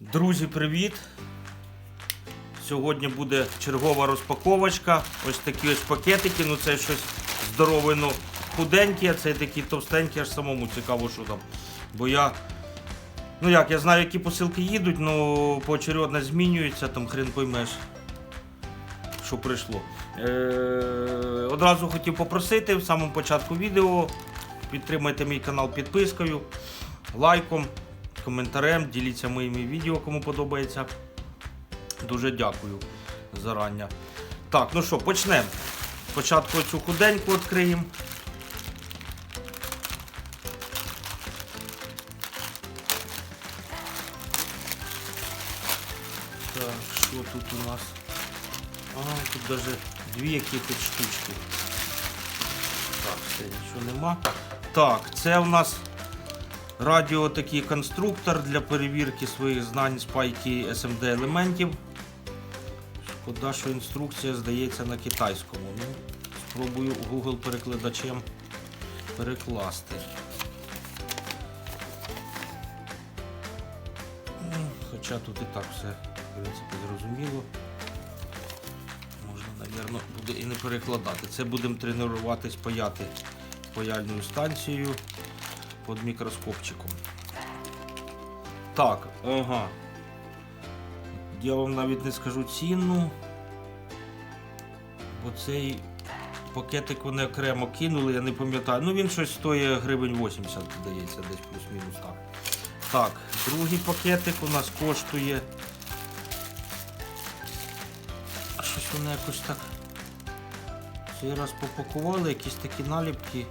Друзі, привіт! Сьогодні буде чергова розпаковочка. Ось такі ось пакетики. Ну це щось здорове, ну худенькі, а це такі товстенькі, аж самому цікаво, що там. Бо я. Ну як, я знаю, які посилки їдуть, але поочередно змінюються, там хрен поймеш, що прийшло. Е- одразу хотів попросити в самому початку відео. Підтримайте мій канал підпискою, лайком, коментарем, діліться моїми відео, кому подобається. Дуже дякую зарання. Так, ну що, почнемо. Спочатку цю худеньку відкриємо. Так, що тут у нас? А, тут навіть дві якихось штучки. Так, все, нічого нема. Так, це у нас радіо такий конструктор для перевірки своїх знань спайки SMD елементів. Шкода, що інструкція здається на китайському. Ну, спробую Google перекладачем перекласти. Ну, Хоча тут і так все, в принципі, зрозуміло. Можна, мабуть, буде і не перекладати. Це будемо тренуватись паяти паяльною станцією під мікроскопчиком. Так, ага. Я вам навіть не скажу ціну. Бо цей пакетик вони окремо кинули, я не пам'ятаю. Ну він щось стоїть гривень 80, здається, десь плюс-мінус так. Так, другий пакетик у нас коштує. Щось вони якось так. Цей раз попакували, якісь такі наліпки.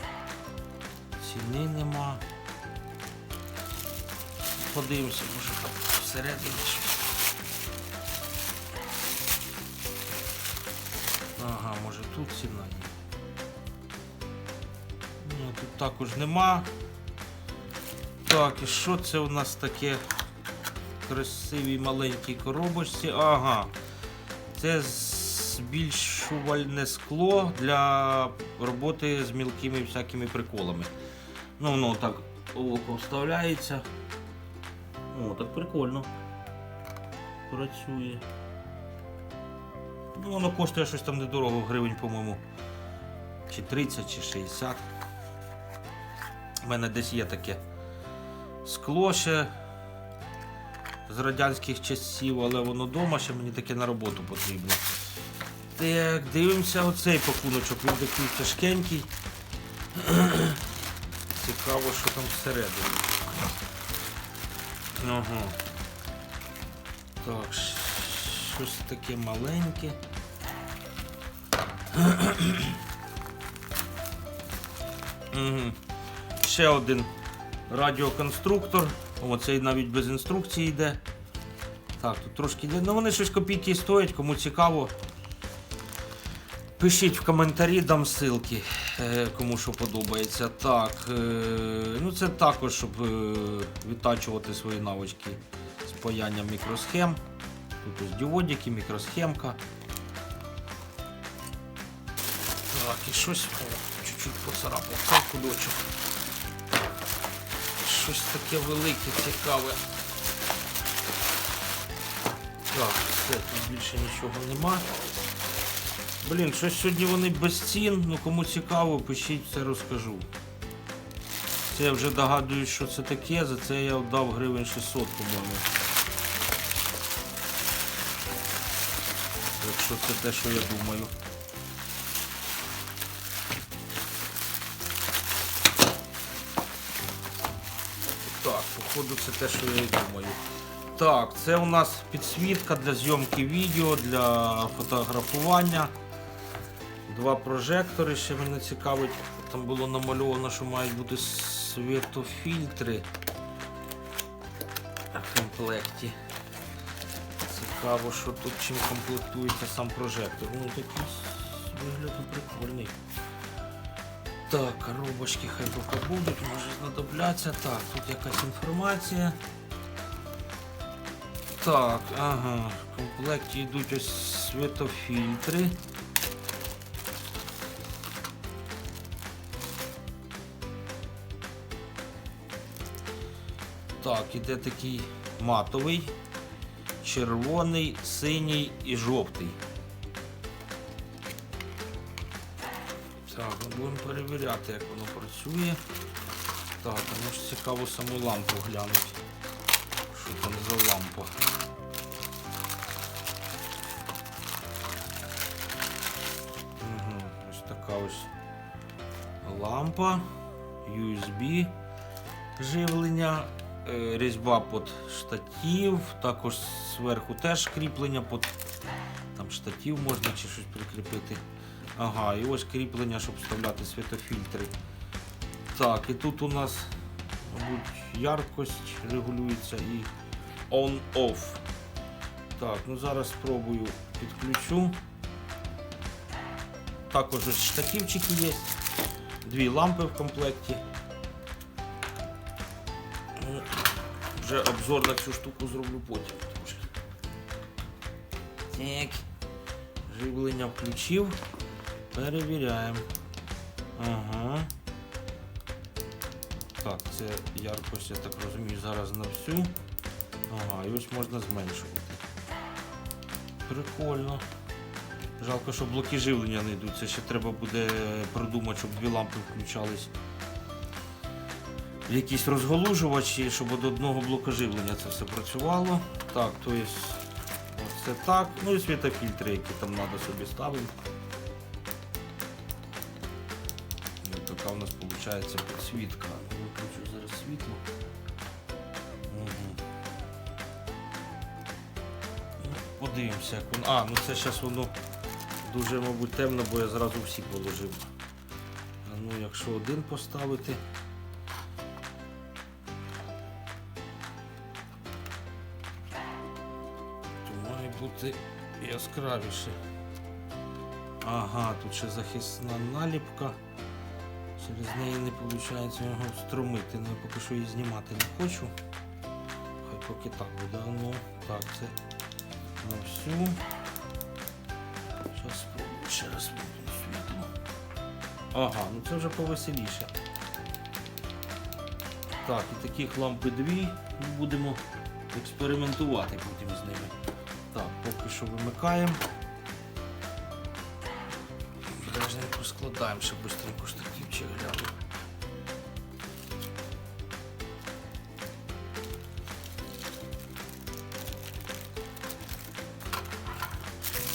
Ціни нема. Подивимося, може там всередині щось. Ага, може тут ціна є. Ні, тут також нема. Так, і що це у нас таке? Красиві маленькі коробочці. Ага. Це збільшувальне скло для роботи з мілкими всякими приколами. Ну, воно так око вставляється. О, так прикольно. Працює. Ну, воно коштує щось там недорого, гривень, по-моєму. Чи 30, чи 60. У мене десь є таке скло ще з радянських часів, але воно вдома ще мені таке на роботу потрібно. Так, дивимося оцей пакуночок, він такий тяжкенький. Цікаво, що там всередині. Ага. Так, щось таке маленьке. Угу. Ще один радіоконструктор. Оцей навіть без інструкції йде. Так, тут трошки. Ну вони щось копійки стоять, кому цікаво. Пишіть в коментарі, дам ссылки, е, кому що подобається. Так, е, ну це також, щоб е, відтачувати свої навички з паянням мікросхем. Тут ось діодики, мікросхемка. Так, і щось чуть-чуть поцарапав цей кудочок. Щось таке велике, цікаве. Так, все, тут більше нічого нема. Блін, щось сьогодні вони без цін, ну кому цікаво, пишіть, все розкажу. Це я вже догадуюсь, що це таке, за це я віддав гривень 600, по-моєму. Якщо це те, що я думаю. Так, походу це те, що я і думаю. Так, це у нас підсвітка для зйомки відео, для фотографування. Два прожектори ще мене цікавить. Там було намальовано, що мають бути світофільтри в комплекті. Цікаво, що тут чим комплектується сам прожектор. Ну такий вигляд прикольний. Так, коробочки хай поки будуть, може знадобляться. Так, тут якась інформація. Так, ага, в комплекті йдуть ось світофільтри. Так, іде такий матовий червоний, синій і жовтий. Так, будемо перевіряти, як воно працює. Так, а ну ж цікаво саму лампу глянути. Що там за лампа? Угу, ось така ось лампа, USB живлення, різьба під штатів, також зверху теж кріплення під там штатів можна чи щось прикріпити. Ага, і ось кріплення, щоб вставляти світофільтри. Так, і тут у нас, мабуть, яркость регулюється і on-off. Так, ну зараз спробую підключу. Також ось штативчики є. Дві лампи в комплекті. Вже обзор на цю штуку зроблю потім. Так. Живлення включив. Перевіряємо. Ага. Так, це яркость, я так розумію, зараз на всю. Ага, і ось можна зменшувати. Прикольно. Жалко, що блоки живлення не йдуть. Це ще треба буде продумати, щоб дві лампи включались якісь розголужувачі, щоб від одного блока живлення це все працювало. Так, то є це так. Ну і світофільтри, які там треба собі ставити. І така у нас виходить підсвітка. Ну, Виключу зараз світло. Угу. Ну, Подивимося, як воно. А, ну це зараз воно дуже, мабуть, темно, бо я зразу всі положив. А ну, якщо один поставити. Бути яскравіше. Ага, тут ще захисна наліпка. Через неї не виходить його струмити. Ну, я поки що її знімати не хочу. Хай поки так буде. Ну, так, це на всю. Зараз спробую ще раз світло. Ага, ну це вже повеселіше. Так, і таких лампи дві. Будемо експериментувати потім з ними. Так, поки що вимикаємо. Бережненько складаємо, ще швидко штативчик гляну.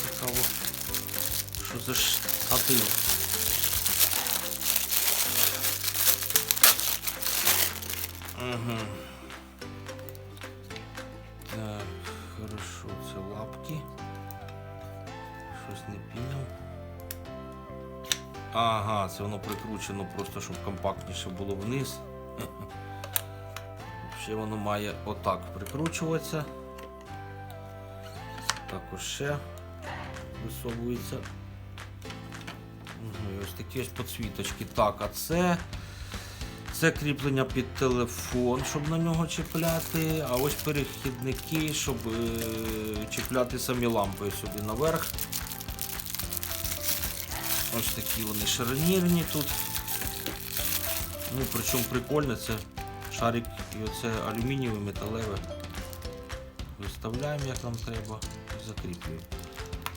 Цікаво, що за штатив. Угу. Так, хорошо, не піняв. Ага, це воно прикручено просто, щоб компактніше було вниз. Ще воно має отак прикручуватися. Також ще висовується. І ось такі ось підсвіточки. Так, а це. Це кріплення під телефон, щоб на нього чіпляти, а ось перехідники, щоб е, чіпляти самі лампи сюди наверх. Ось такі вони шарнірні тут. Ну, причому прикольно, це шарик і оце алюмінієве металеве. Виставляємо як нам треба і закріплюємо.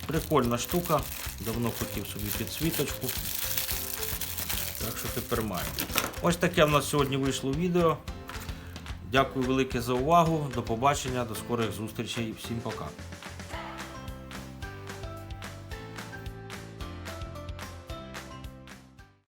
Прикольна штука, давно хотів собі підсвіточку. Так що тепер маємо. Ось таке в нас сьогодні вийшло відео. Дякую велике за увагу. До побачення, до скорих зустрічей. Всім пока.